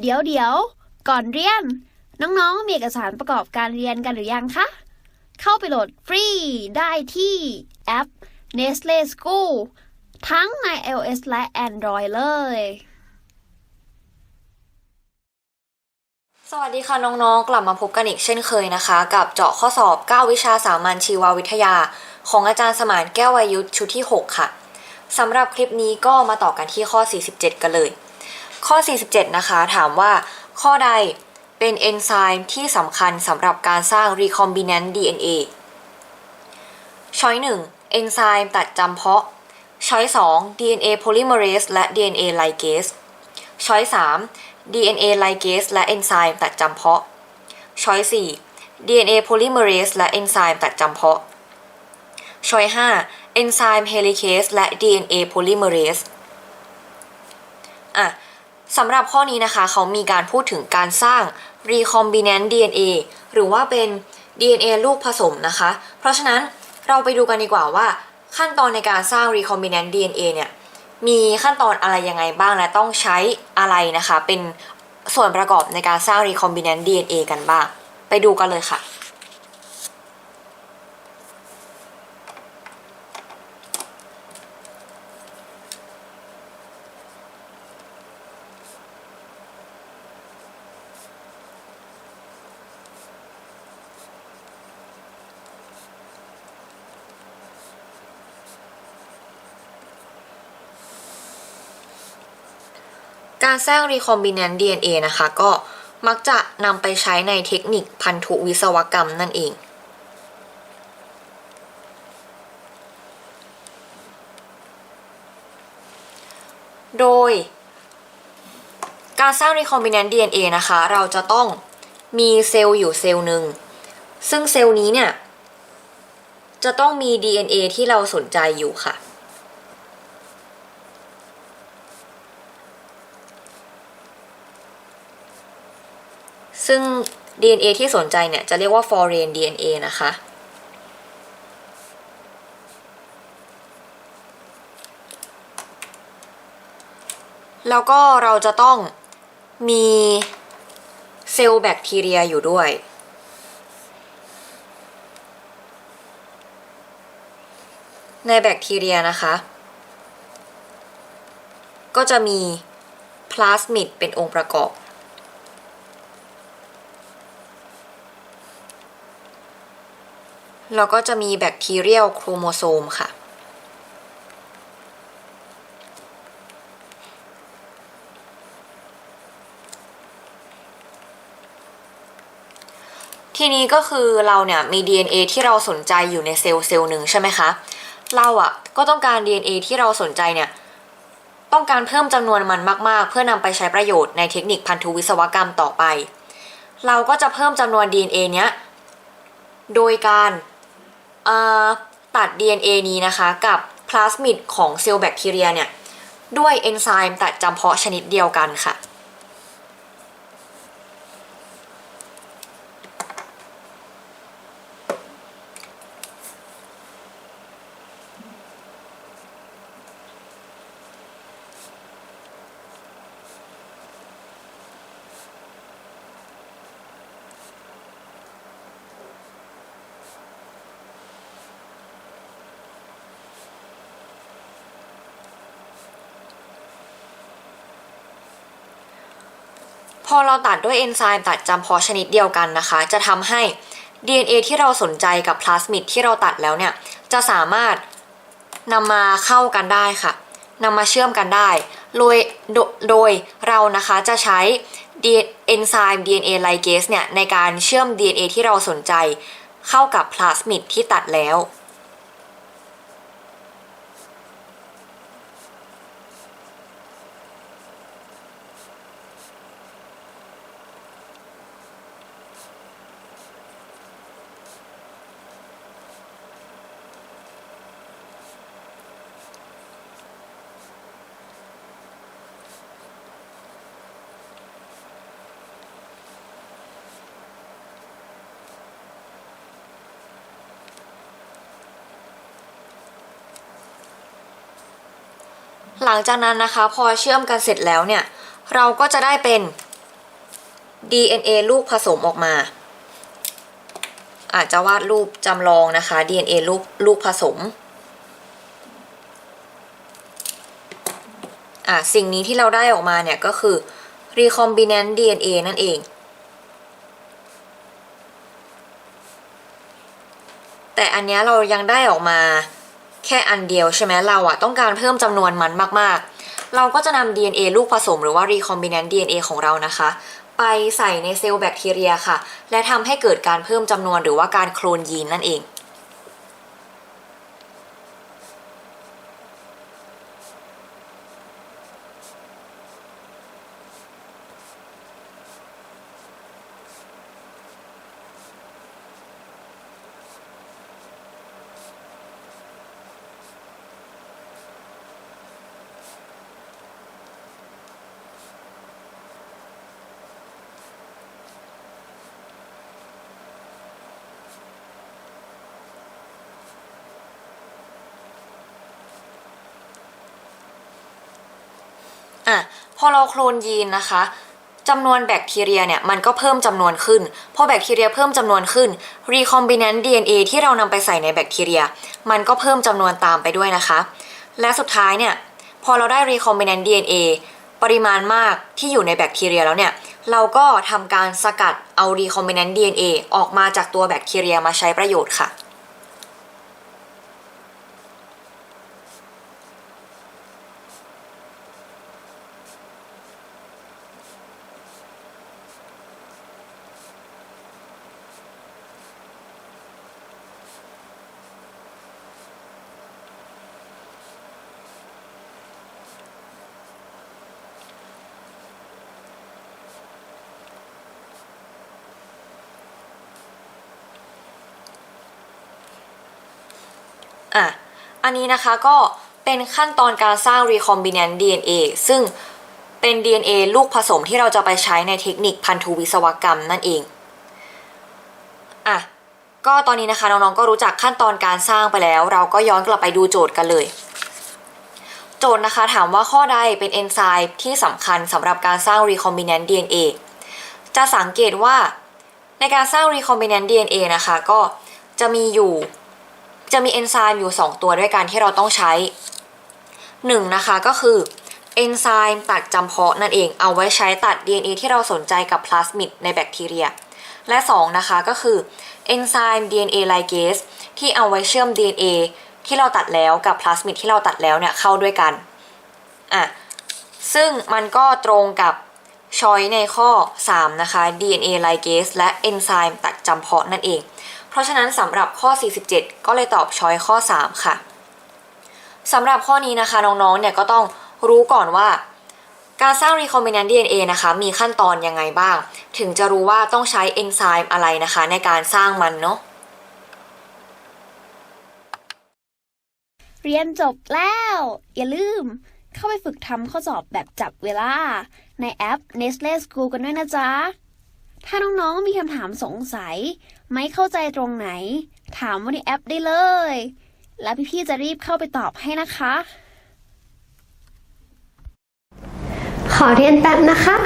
เดี๋ยวเดี๋ยว ก่อนเรียน น้องๆ มีเอกสารประกอบการเรียนกันหรือยังคะ เข้าไปโหลดฟรีได้ที่แอป Nestle School ทั้งใน iOS และ Android เลย สวัสดีค่ะน้องๆ กลับมาพบกันอีกเช่นเคยนะคะ กับเจาะข้อสอบ 9 วิชาสามัญชีววิทยา ของอาจารย์สมานแก้ววายุทธชุดที่ 6 ค่ะสำหรับคลิปนี้ก็มาต่อกันที่ข้อ 47 กันเลย ข้อ 47 นะคะ ถามว่าข้อใดเป็นเอนไซม์ที่สำคัญสำหรับการสร้าง recombinant DNA ช้อย1เอนไซม์ตัดจำเพาะ ช้อย 2 DNA polymerase และ DNA ligase ช้อย 3 DNA ligase และเอนไซม์ตัดจำเพาะ ช้อย 4 DNA polymerase และเอนไซม์ตัดจำเพาะ ช้อย 5 เอนไซม์ helicase และ DNA polymerase สำหรับข้อนี้นะคะเขามีการพูดถึงการสร้าง recombinant DNA หรือว่าเป็น DNA ลูกผสมนะคะ เพราะฉะนั้นเราไปดูกันดีกว่าว่า ขั้นตอนในการสร้าง recombinant DNA เนี่ยมีขั้นตอนอะไรยังไงบ้างและต้องใช้อะไรนะคะ เป็นส่วนประกอบในการสร้าง recombinant DNA กันบ้าง ไปดูกันเลยค่ะ การสร้าง recombinant DNA นะคะ ก็มักจะนำไปใช้ในเทคนิคพันธุวิศวกรรมนั่นเอง โดย การสร้าง recombinant DNA นะคะ เราจะต้องมีเซลล์อยู่เซลล์หนึ่ง ซึ่งเซลล์นี้เนี่ย จะต้องมี DNA ที่เราสนใจอยู่ค่ะ ซึ่ง DNA ที่สนใจเนี่ยจะเรียกว่า foreign DNA นะคะ แล้วก็เราจะต้องมีเซลล์แบคทีเรียอยู่ด้วย ในแบคทีเรียนะคะ ก็จะมีพลาสมิดเป็นองค์ประกอบ แล้วก็จะมีแบคทีเรียลโครโมโซมค่ะ ทีนี้ก็คือเราเนี่ยมี DNA ที่เราสนใจอยู่ในเซลล์เซลล์หนึ่งใช่ไหมคะ เราอะ่ะก็ต้องการ DNA ที่เราสนใจเนี่ยต้องการเพิ่มจำนวนมันมาก ๆ เพื่อนำไปใช้ประโยชน์ในเทคนิคพันธุวิศวกรรมต่อไป เราก็จะเพิ่มจำนวน DNA เนี้ยโดยการ ตัด DNA นี้นะคะกับพลาสมิดของเซลล์แบคทีเรียเนี่ยด้วยเอนไซม์ตัดจำเพาะชนิดเดียวกันค่ะ อเราตัดด้วยเอนไซม์ตัดจำเพาะชนิดเดียวกันนะคะ จะทำให้ DNA ที่เราสนใจกับพลาสมิดที่เราตัดแล้วเนี่ย จะสามารถนำมาเข้ากันได้ค่ะนำมาเชื่อมกันได้ โดยโดโดยเรานะคะจะใช้เอนไซม์ DNA ligase เนี่ยในการเชื่อม DNA ที่เราสนใจเข้ากับพลาสมิดที่ตัดแล้ว หลังจากนั้นนะคะพอเชื่อมกันเสร็จแล้วเนี่ย เราก็จะได้เป็น DNA ลูกผสมออกมา อาจจะวาดรูปจำลองนะคะ DNA ลูกลูกผสมอะสิ่งนี้ที่เราได้ออกมาเนี่ยก็คือ recombinant DNA นั่นเอง แต่อันนี้เรายังได้ออกมา แค่อันเดียวใช่ไหมเราอะต้องการเพิ่มจำนวนมันมากๆ เราก็จะนำ DNA ลูกผสมหรือว่า recombinant DNA ของเรานะคะ ไปใส่ในเซลล์แบคทีเรียค่ะ และทำให้เกิดการเพิ่มจำนวนหรือว่าการโคลนยีนนั่นเอง พอเราโคลนยีนนะคะจำนวนแบคทีเรียเนี่ยมันก็เพิ่มจำนวนขึ้น พอแบคทีเรียเพิ่มจำนวนขึ้น recombinant DNA ที่เรานำไปใส่ในแบคทีเรีย มันก็เพิ่มจำนวนตามไปด้วยนะคะ และสุดท้ายเนี่ยพอเราได้ recombinant DNA ปริมาณมากที่อยู่ในแบคทีเรียแล้วเนี่ยเราก็ทำการสกัดเอา recombinant DNA ออกมาจากตัวแบคทีเรียมาใช้ประโยชน์ค่ะ อันนี้นะคะก็เป็นขั้นตอนการสร้าง recombinant DNA ซึ่งเป็น DNA ลูกผสมที่เราจะไปใช้ในเทคนิคพันธุวิศวกรรมนั่นเองอะก็ตอนนี้นะคะน้องๆก็รู้จักขั้นตอนการสร้างไปแล้ว เราก็ย้อนกลับไปดูโจทย์กันเลย โจทย์นะคะถามว่าข้อใดเป็นเอนไซม์ที่สำคัญสำหรับการสร้าง recombinant DNA จะสังเกตว่าในการสร้าง recombinant DNA นะคะ ก็จะมีอยู่ จะมีเอนไซม์อยู่ 2 ตัวด้วยกันที่เราต้องใช้ 1 นะคะก็คือเอนไซม์ตัดจำเพาะนั่นเองเอาไว้ใช้ตัด DNA ที่เราสนใจกับพลาสมิดในแบคทีเรีย และ 2 นะคะก็คือเอนไซม์ DNA ligase ที่เอาไว้เชื่อม DNA ที่เราตัดแล้วกับพลาสมิดที่เราตัดแล้วเนี่ยเข้าด้วยกันอะซึ่งมันก็ตรงกับช้อยในข้อ 3 นะคะ DNA ligase และเอนไซม์ตัดจำเพาะนั่นเอง เพราะฉะนั้นสำหรับข้อ 47 ก็เลยตอบช้อยข้อ 3 ค่ะสำหรับข้อนี้นะคะน้องๆเนี่ยก็ต้องรู้ก่อนว่า การสร้าง recombinant DNA นะคะ มีขั้นตอนยังไงบ้าง ถึงจะรู้ว่าต้องใช้เอนไซม์อะไรนะคะ ในการสร้างมันเนาะเรียนจบแล้ว อย่าลืมเข้าไปฝึกทำข้อสอบแบบจับเวลา ในแอป Nestle School กันด้วยนะจ๊ะ ถ้าน้องๆมีคำถามสงสัย ไม่เข้าใจตรงไหน ถามว่าในแอปได้เลย แล้วพี่ๆจะรีบเข้าไปตอบให้นะคะ ขอเรียนแป๊บนะคะ